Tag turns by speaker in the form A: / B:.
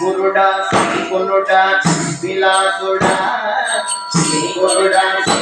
A: గురుడా శ్రీ గురుడా శ్రీ విలాసుడా శ్రీ గురుడా శ్రీ